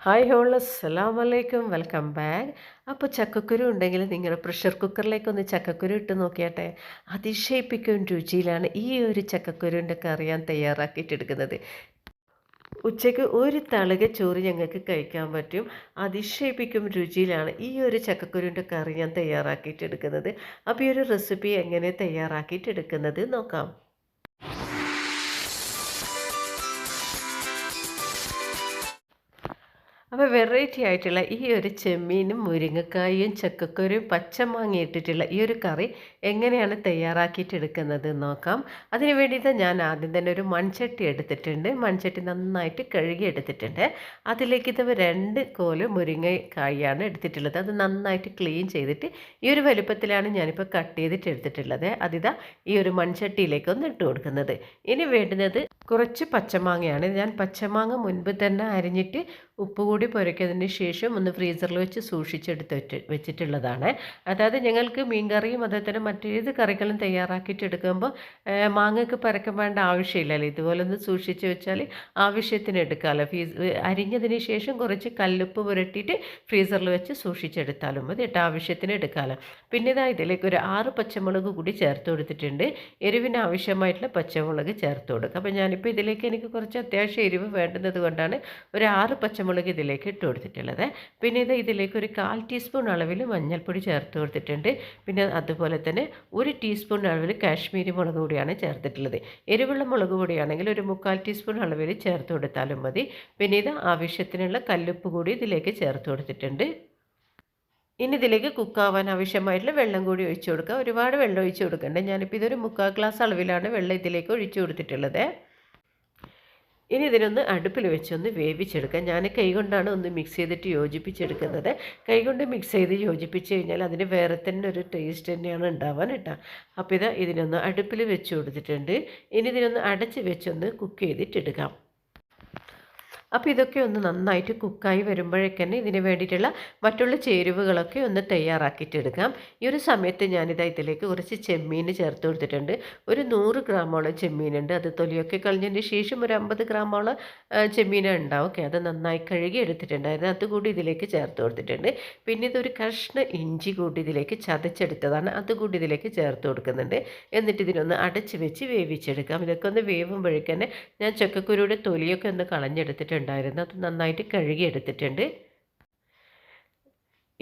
Hi whole അസ്സലാം വലൈക്കും welcome back അപ്പോൾ ചക്കക്കുരു ഉണ്ടെങ്കിൽ നിങ്ങൾ പ്രഷർ കുക്കറിലേക്കൊന്ന് ചക്കക്കുരു ഇട്ട് നോക്കിയാട്ടെ? അതിശയിപ്പിക്കും രുചിയിലാണ് ഈ ഒരു ചക്കക്കുരുവിന്റെ കറി ഞാൻ തയ്യാറാക്കിയിട്ടെടുക്കുന്നത്. ഉച്ചയ്ക്ക് ഒരു തളിക ചോറ് ഞങ്ങൾക്ക് കഴിക്കാൻ പറ്റും. അതിശയിപ്പിക്കും രുചിയിലാണ് ഈ ഒരു ചക്കക്കുരുവിന്റെ കറി ഞാൻ തയ്യാറാക്കിയിട്ടെടുക്കുന്നത്. അപ്പോൾ ഈ ഒരു റെസിപ്പി എങ്ങനെ തയ്യാറാക്കിയിട്ടെടുക്കുന്നത് നോക്കാം. അപ്പോൾ വെറൈറ്റി ആയിട്ടുള്ള ഈ ഒരു ചെമ്മീനും മുരിങ്ങക്കായും ചക്കക്കുരും പച്ചമാങ്ങ ഇട്ടിട്ടുള്ള ഈ ഒരു കറി എങ്ങനെയാണ് തയ്യാറാക്കിയിട്ടെടുക്കുന്നത് നോക്കാം. അതിന് വേണ്ടിയിട്ട് ഞാൻ ആദ്യം തന്നെ ഒരു മൺചട്ടി എടുത്തിട്ടുണ്ട്. മൺചട്ടി നന്നായിട്ട് കഴുകി എടുത്തിട്ടുണ്ട്. അതിലേക്ക് ഇത് രണ്ട് കോൽ മുരിങ്ങക്കായാണ് എടുത്തിട്ടുള്ളത്. അത് നന്നായിട്ട് ക്ലീൻ ചെയ്തിട്ട് ഈ ഒരു വലുപ്പത്തിലാണ് ഞാനിപ്പോൾ കട്ട് ചെയ്തിട്ട് എടുത്തിട്ടുള്ളത്. അതിതാ ഈ ഒരു മൺചട്ടിയിലേക്ക് ഒന്ന് ഇട്ട് കൊടുക്കുന്നത്. ഇനി വേണ്ടുന്നത് കുറച്ച് പച്ചമാങ്ങയാണ്. ഞാൻ പച്ചമാങ്ങ മുൻപ് തന്നെ അരിഞ്ഞിട്ട് ഉപ്പ് കൂടി പുരയ്ക്കതിന് ശേഷം ഒന്ന് ഫ്രീസറിൽ വെച്ച് സൂക്ഷിച്ചെടുത്ത് വെച്ച് വെച്ചിട്ടുള്ളതാണ്. അതായത് ഞങ്ങൾക്ക് മീൻകറിയും അതേ തന്നെ മറ്റേത് കറികളും തയ്യാറാക്കിയിട്ടെടുക്കുമ്പോൾ മാങ്ങയ്ക്ക് പരക്കം വേണ്ട ആവശ്യമില്ലല്ലോ. ഇതുപോലെ ഒന്ന് സൂക്ഷിച്ച് വെച്ചാൽ ആവശ്യത്തിന് എടുക്കാമല്ലോ. ഫീസ് അരിഞ്ഞതിന് ശേഷം കുറച്ച് കല്ലുപ്പ് പുരട്ടിയിട്ട് ഫ്രീസറിൽ വെച്ച് സൂക്ഷിച്ചെടുത്താലും മതി. കേട്ടോ ആവശ്യത്തിന് എടുക്കാമല്ലോ. പിന്നെ ഇതാ ഇതിലേക്ക് ഒരു ആറ് പച്ചമുളക് കൂടി ചേർത്ത് കൊടുത്തിട്ടുണ്ട്. എരിവിന് ആവശ്യമായിട്ടുള്ള പച്ചമുളക് ചേർത്ത് കൊടുക്കുക. അപ്പോൾ ഞാനിപ്പോൾ ഇതിലേക്ക് എനിക്ക് കുറച്ച് അത്യാവശ്യം എരിവ് വേണ്ടുന്നത് കൊണ്ടാണ് ഒരു ആറ് പച്ചമുളക് ഇതിലേക്ക് ഇട്ട് കൊടുത്തിട്ടുള്ളത്. പിന്നെ ഇത് ഇതിലേക്ക് ഒരു കാൽ ടീസ്പൂൺ അളവിൽ മഞ്ഞൾപ്പൊടി ചേർത്ത് കൊടുത്തിട്ടുണ്ട്. പിന്നെ അതുപോലെ തന്നെ ഒരു ടീസ്പൂൺ അളവിൽ കാശ്മീരി മുളക് പൊടിയാണ് ചേർത്തിട്ടുള്ളത്. എരിവുള്ള മുളക് പൊടിയാണെങ്കിൽ ഒരു മുക്കാൽ ടീസ്പൂൺ അളവിൽ ചേർത്ത് കൊടുത്താലും മതി. പിന്നെ ഇത് ആവശ്യത്തിനുള്ള കല്ലുപ്പ് കൂടി ഇതിലേക്ക് ചേർത്ത് കൊടുത്തിട്ടുണ്ട്. ഇനി ഇതിലേക്ക് കുക്കാവാൻ ആവശ്യമായിട്ടുള്ള വെള്ളം കൂടി ഒഴിച്ചു കൊടുക്കുക ഒരുപാട് വെള്ളം ഒഴിച്ചു കൊടുക്കണ്ടേ. ഞാനിപ്പോൾ ഇതൊരു മുക്കാൽ ഗ്ലാസ് അളവിലാണ് വെള്ളം ഇതിലേക്ക് ഒഴിച്ചു കൊടുത്തിട്ടുള്ളത്. ഇനി ഇതിനൊന്ന് അടുപ്പിൽ വെച്ചൊന്ന് വേവിച്ചെടുക്കാം. ഞാൻ കൈകൊണ്ടാണ് ഒന്ന് മിക്സ് ചെയ്തിട്ട് യോജിപ്പിച്ചെടുക്കുന്നത്. കൈകൊണ്ട് മിക്സ് ചെയ്ത് യോജിപ്പിച്ച് കഴിഞ്ഞാൽ അതിന് വേറെ തന്നെ ഒരു ടേസ്റ്റ് തന്നെയാണ് ഉണ്ടാവാൻ കേട്ടോ. അപ്പോൾ ഇതാ ഇതിനൊന്ന് അടുപ്പിൽ വെച്ച് കൊടുത്തിട്ടുണ്ട്. ഇനി ഇതിനൊന്ന് അടച്ച് വെച്ചൊന്ന് കുക്ക് ചെയ്തിട്ടെടുക്കാം അപ്പോൾ ഇതൊക്കെ ഒന്ന് നന്നായിട്ട് കുക്കായി വരുമ്പോഴേക്കന്നെ ഇതിന് വേണ്ടിയിട്ടുള്ള മറ്റുള്ള ചേരുവകളൊക്കെ ഒന്ന് തയ്യാറാക്കിയിട്ടെടുക്കാം. ഈ ഒരു സമയത്ത് ഞാനിത് ഇതിലേക്ക് കുറച്ച് ചെമ്മീൻ ചേർത്ത് കൊടുത്തിട്ടുണ്ട്. ഒരു നൂറ് ഗ്രാമോളം ചെമ്മീനുണ്ട്. അത് തൊലിയൊക്കെ കളഞ്ഞതിന് ശേഷം ഒരു അമ്പത് ഗ്രാമോളം ചെമ്മീൻ ഉണ്ടാവും ഓക്കെ അത് നന്നായി കഴുകി എടുത്തിട്ടുണ്ടായിരുന്നു. അതുകൂടി ഇതിലേക്ക് ചേർത്ത് കൊടുത്തിട്ടുണ്ട്. പിന്നെ ഇതൊരു കഷ്ണ ഇഞ്ചി കൂടി ഇതിലേക്ക് ചതച്ചെടുത്തതാണ്. അതുകൂടി ഇതിലേക്ക് ചേർത്ത് കൊടുക്കുന്നുണ്ട്. എന്നിട്ട് ഇതിനൊന്ന് അടച്ച് വെച്ച് വേവിച്ചെടുക്കാം. ഇതൊക്കെ ഒന്ന് വേവുമ്പോഴേക്കന്നെ ഞാൻ ചക്കക്കുരുയുടെ തൊലിയൊക്കെ ഒന്ന് കളഞ്ഞെടുത്തിട്ടുണ്ട്. ഉണ്ടായിരുന്നു. അത് നന്നായിട്ട് കഴുകിയെടുത്തിട്ടുണ്ട്.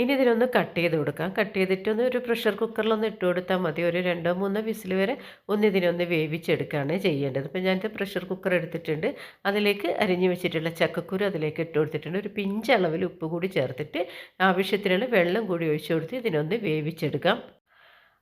ഇനി ഇതിനൊന്ന് കട്ട് ചെയ്ത് കൊടുക്കാം. കട്ട് ചെയ്തിട്ടൊന്ന് ഒരു പ്രഷർ കുക്കറിലൊന്ന് ഇട്ട് കൊടുത്താൽ മതി. ഒരു രണ്ടോ മൂന്നോ വിസിൽ വരെ ഒന്ന് ഇതിനൊന്ന് വേവിച്ചെടുക്കുകയാണ് ചെയ്യേണ്ടത്. അപ്പോൾ ഞാനിത് പ്രഷർ കുക്കർ എടുത്തിട്ടുണ്ട്. അതിലേക്ക് അരിഞ്ഞു വെച്ചിട്ടുള്ള ചക്കക്കുരു അതിലേക്ക് ഇട്ട് കൊടുത്തിട്ടുണ്ട്. ഒരു പിഞ്ച് അളവിൽ ഉപ്പ് കൂടി ചേർത്തിട്ട് ആവശ്യത്തിനുള്ള വെള്ളം കൂടി ഒഴിച്ചു കൊടുത്ത് ഇതിനൊന്ന് വേവിച്ചെടുക്കാം.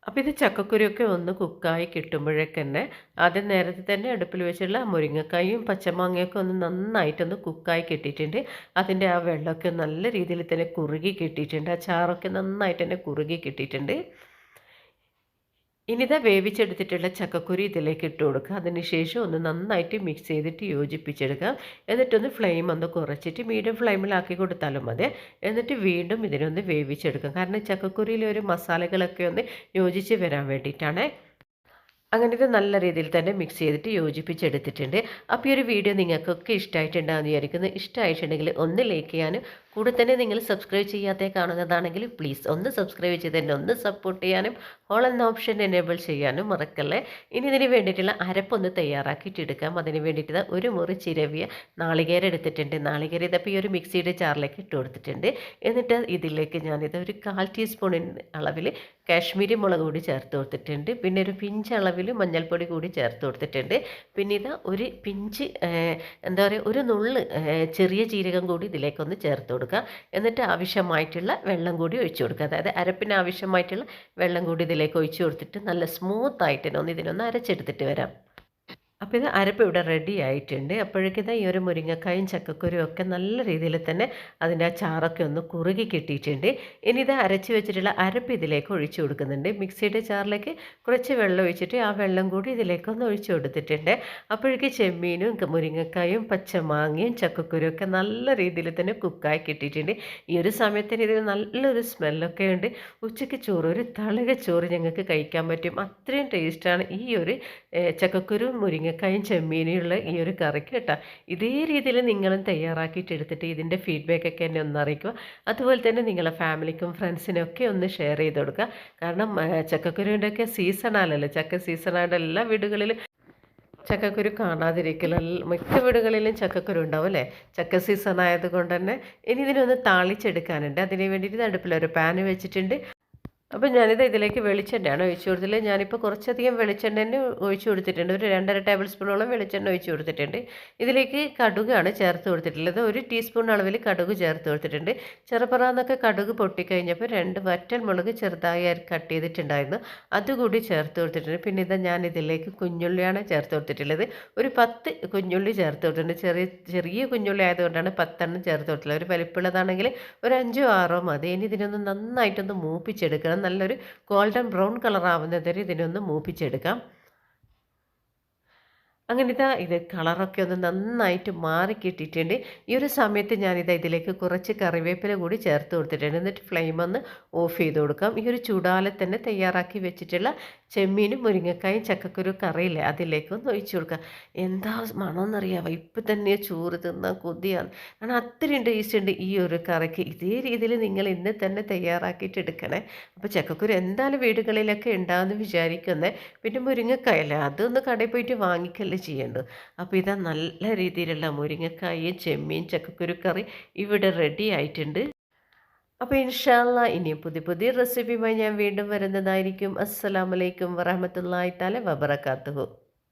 അപ്പോൾ ഇത് ചക്കക്കുരിയൊക്കെ ഒന്ന് കുക്കായി കിട്ടുമ്പോഴേക്ക് തന്നെ ആദ്യം നേരത്തെ തന്നെ അടുപ്പിൽ വെച്ചുള്ള മുരിങ്ങക്കായും പച്ചമാങ്ങയൊക്കെ ഒന്ന് നന്നായിട്ടൊന്ന് കുക്കായി കിട്ടിയിട്ടുണ്ട്. അതിന്റെ ആ വെള്ളമൊക്കെ നല്ല രീതിയിൽ തന്നെ കുറുകി കിട്ടിയിട്ടുണ്ട്. ആ ചാറൊക്കെ നന്നായിട്ട് തന്നെ കുറുകി കിട്ടിയിട്ടുണ്ട്. ഇനിതാ വേവിച്ചെടുത്തിട്ടുള്ള ചക്കക്കുരി ഇതിലേക്ക് ഇട്ട് കൊടുക്കുക. അതിനുശേഷം ഒന്ന് നന്നായിട്ട് മിക്സ് ചെയ്തിട്ട് യോജിപ്പിച്ചെടുക്കുക. എന്നിട്ടൊന്ന് ഫ്ലെയിം ഒന്ന് കുറച്ചിട്ട് മീഡിയം ഫ്ലെയിമിലാക്കി കൊടുത്താലും മതി. എന്നിട്ട് വീണ്ടും ഇതിനൊന്ന് വേവിച്ചെടുക്കുക. കാരണം ചക്കക്കുരിയിലെ ഒരു മസാലകളൊക്കെ ഒന്ന് യോജിച്ച് വരാൻ വേണ്ടിയിട്ടാണ്. അങ്ങനെ ഇത് നല്ല രീതിയിൽ തന്നെ മിക്സ് ചെയ്തിട്ട് യോജിപ്പിച്ചെടുത്തിട്ടുണ്ട്. അപ്പോൾ ഈ ഒരു വീഡിയോ നിങ്ങൾക്കൊക്കെ ഇഷ്ടമായിട്ടുണ്ടാകുന്ന വിചാരിക്കുന്നു. ഇഷ്ടമായിട്ടുണ്ടെങ്കിൽ ഒന്ന് ലൈക്ക് ചെയ്യാനും കൂടെ തന്നെ നിങ്ങൾ സബ്സ്ക്രൈബ് ചെയ്യാത്തേ കാണുന്നതാണെങ്കിൽ പ്ലീസ് ഒന്ന് സബ്സ്ക്രൈബ് ചെയ്ത് തന്നെ ഒന്ന് സപ്പോർട്ട് ചെയ്യാനും ഓൾ എന്ന ഓപ്ഷൻ എനേബിൾ ചെയ്യാനും മറക്കല്ലേ? ഇനി ഇതിന് വേണ്ടിയിട്ടുള്ള അരപ്പൊന്ന് തയ്യാറാക്കിയിട്ട് എടുക്കാം. അതിന് വേണ്ടിയിട്ട് ഒരു മുറി ചിരവിയ നാളികേര എടുത്തിട്ടുണ്ട്. നാളികേര ഇതപ്പോൾ ഈ ഒരു മിക്സിയുടെ ജാറിലേക്ക് ഇട്ട് കൊടുത്തിട്ടുണ്ട്. എന്നിട്ട് ഇതിലേക്ക് ഞാനിത് ഒരു കാൽ ടീസ്പൂണിന്റെ അളവിൽ കാശ്മീരി മുളക് കൂടി ചേർത്ത് കൊടുത്തിട്ടുണ്ട്. പിന്നെ ഒരു പിഞ്ച് അളവിൽ മഞ്ഞൾപ്പൊടി കൂടി ചേർത്ത് കൊടുത്തിട്ടുണ്ട്. പിന്നെ ഇത് ഒരു പിഞ്ച് എന്താ പറയുക ഒരു നുള്ള് ചെറിയ ജീരകം കൂടി ഇതിലേക്കൊന്ന് ചേർത്ത് കൊടുക്കുക. എന്നിട്ട് ആവശ്യമായിട്ടുള്ള വെള്ളം കൂടി ഒഴിച്ചു കൊടുക്കുക. അതായത് അരപ്പിന് ആവശ്യമായിട്ടുള്ള വെള്ളം കൂടി ഇതിലേക്ക് ഒഴിച്ചു കൊടുത്തിട്ട് നല്ല സ്മൂത്ത് ആയിട്ട് ഒന്ന് ഇതിനൊന്ന് അരച്ചെടുത്തിട്ട് വരാം. അപ്പോൾ ഇത് അരപ്പ് ഇവിടെ റെഡി ആയിട്ടുണ്ട്. അപ്പോഴേക്കും ഈ ഒരു മുരിങ്ങക്കായും ചക്കക്കുരും ഒക്കെ നല്ല രീതിയിൽ തന്നെ അതിന്റെ ആ ചാറൊക്കെ ഒന്ന് കുറുകി കിട്ടിയിട്ടുണ്ട്. ഇനി ഇത് അരച്ച് വെച്ചിട്ടുള്ള അരപ്പ് ഇതിലേക്ക് ഒഴിച്ചു കൊടുക്കുന്നുണ്ട്. മിക്സിയുടെ ചാറിലേക്ക് കുറച്ച് വെള്ളം ഒഴിച്ചിട്ട് ആ വെള്ളം കൂടി ഇതിലേക്ക് ഒന്ന് ഒഴിച്ചു കൊടുത്തിട്ടുണ്ട്. അപ്പോഴേക്ക് ചെമ്മീനും മുരിങ്ങക്കായും പച്ചമാങ്ങയും ചക്കക്കുരും ഒക്കെ നല്ല രീതിയിൽ തന്നെ കുക്കായി കിട്ടിയിട്ടുണ്ട്. ഈ ഒരു സമയത്തിന് ഇതിന് നല്ലൊരു സ്മെല്ലൊക്കെ ഉണ്ട്. ഉച്ചയ്ക്ക് ചോറ് ഒരു തളിക ചോറ് ഞങ്ങൾക്ക് കഴിക്കാൻ പറ്റും. അത്രയും ടേസ്റ്റാണ് ഈ ഒരു ചക്കക്കുരും മുരിങ്ങ മുരിങ്ങക്കായും ചെമ്മീനുള്ള ഈ ഒരു കറിക്ക് കേട്ടോ ഇതേ രീതിയിൽ നിങ്ങളും തയ്യാറാക്കിയിട്ട് എടുത്തിട്ട് ഇതിന്റെ ഫീഡ്ബാക്കൊക്കെ എന്നെ ഒന്ന് അറിയിക്കുക. അതുപോലെ തന്നെ നിങ്ങളെ ഫാമിലിക്കും ഫ്രണ്ട്സിനൊക്കെ ഒന്ന് ഷെയർ ചെയ്ത് കൊടുക്കുക. കാരണം ചക്കക്കുരുവിന്റെയൊക്കെ സീസണാലല്ലോ ചക്ക സീസണായിട്ട് എല്ലാ വീടുകളിലും ചക്കക്കുരു കാണാതിരിക്കില്ല മിക്ക വീടുകളിലും ചക്കക്കുരു ഉണ്ടാവും അല്ലേ? ചക്ക സീസൺ ആയതുകൊണ്ട് തന്നെ ഇനി ഇതിനൊന്ന് താളിച്ചെടുക്കാനുണ്ട്. അതിന് വേണ്ടിയിട്ട് അടുപ്പിലൊരു പാന് വെച്ചിട്ടുണ്ട്. അപ്പോൾ ഞാനിത് ഇതിലേക്ക് വെളിച്ചെണ്ണയാണ് ഒഴിച്ചു കൊടുത്തില്ല ഞാനിപ്പോൾ കുറച്ചധികം വെളിച്ചെണ്ണ തന്നെ ഒഴിച്ചു കൊടുത്തിട്ടുണ്ട്. ഒരു രണ്ടര ടേബിൾ സ്പൂണോളം വെളിച്ചെണ്ണ ഒഴിച്ചു കൊടുത്തിട്ടുണ്ട്. ഇതിലേക്ക് കടുകാണ് ചേർത്ത് കൊടുത്തിട്ടുള്ളത്. ഒരു ടീസ്പൂൺ അളവിൽ കടുക് ചേർത്ത് കൊടുത്തിട്ടുണ്ട്. ചെറുപ്പറാന്നൊക്കെ കടുക് പൊട്ടിക്കഴിഞ്ഞപ്പോൾ രണ്ട് വറ്റൽ മുളക് ചെറുതായി കട്ട് ചെയ്തിട്ടുണ്ടായിരുന്നു. അതുകൂടി ചേർത്ത് കൊടുത്തിട്ടുണ്ട്. പിന്നെ ഇതാ ഞാൻ ഇതിലേക്ക് കുഞ്ഞുള്ളിയാണ് ചേർത്ത് കൊടുത്തിട്ടുള്ളത്. ഒരു പത്ത് കുഞ്ഞുള്ളി ചേർത്ത് കൊടുത്തിട്ടുണ്ട്. ചെറിയ ചെറിയ കുഞ്ഞുള്ളി ആയതുകൊണ്ടാണ് പത്തെണ്ണം ചേർത്ത് കൊടുത്തിട്ടുള്ളത്. ഒരു വലിപ്പുള്ളതാണെങ്കിൽ ഒരു അഞ്ചോ ആറോ മതി. ഇനി ഇതിനൊന്ന് നന്നായിട്ടൊന്ന് മൂപ്പിച്ചെടുക്കണം. നല്ലൊരു ഗോൾഡൻ ബ്രൗൺ കളർ ആവുന്നത് വരെ ഇതിനൊന്ന് മൂപ്പിച്ചെടുക്കാം. അങ്ങനെ ഇതാ ഇത് കളറൊക്കെ ഒന്ന് നന്നായിട്ട് മാറി കിട്ടിയിട്ടുണ്ട്. ഈ ഒരു സമയത്ത് ഞാനിതാ ഇതിലേക്ക് കുറച്ച് കറിവേപ്പില കൂടി ചേർത്ത് കൊടുത്തിട്ടുണ്ട്. എന്നിട്ട് ഫ്ലെയിം ഒന്ന് ഓഫ് ചെയ്ത് കൊടുക്കാം. ഈ ഒരു ചൂടാലെ തന്നെ തയ്യാറാക്കി വെച്ചിട്ടുള്ള ചെമ്മീനും മുരിങ്ങക്കായും ചക്കക്കുരു കറിയില്ലേ അതിലേക്ക് ഒന്ന് ഒഴിച്ചു കൊടുക്കാം. എന്താ മണമെന്നറിയാവോ ഇപ്പം തന്നെ ചോറ് തിന്നാൽ കൊതിയാണ്. കാരണം അത്രയും ടേസ്റ്റ് ഉണ്ട് ഈ ഒരു കറിക്ക്. ഇതേ രീതിയിൽ നിങ്ങൾ ഇന്ന് തന്നെ തയ്യാറാക്കിയിട്ട് എടുക്കണേ. അപ്പോൾ ചക്കക്കുരു എന്തായാലും വീടുകളിലൊക്കെ ഉണ്ടാകുമെന്ന് വിചാരിക്കുന്നത് പിന്നെ മുരിങ്ങക്കായല്ലേ അതൊന്ന് കടയിൽ പോയിട്ട് വാങ്ങിക്കല്ലേ? ചെയ്യേണ്ടത്. അപ്പോൾ ഇതാ നല്ല രീതിയിലുള്ള മുരിങ്ങക്കായും ചെമ്മീൻ ചക്കക്കുരു കറി ഇവിടെ റെഡി ആയിട്ടുണ്ട്. അപ്പോൾ ഇൻഷാല്ല ഇനിയും പുതിയ പുതിയ റെസിപ്പിയുമായി ഞാൻ വീണ്ടും വരുന്നതായിരിക്കും. അസ്സലാമലൈക്കും വറഹമത്തല്ലായി തല വബറക്കാത്തുഹു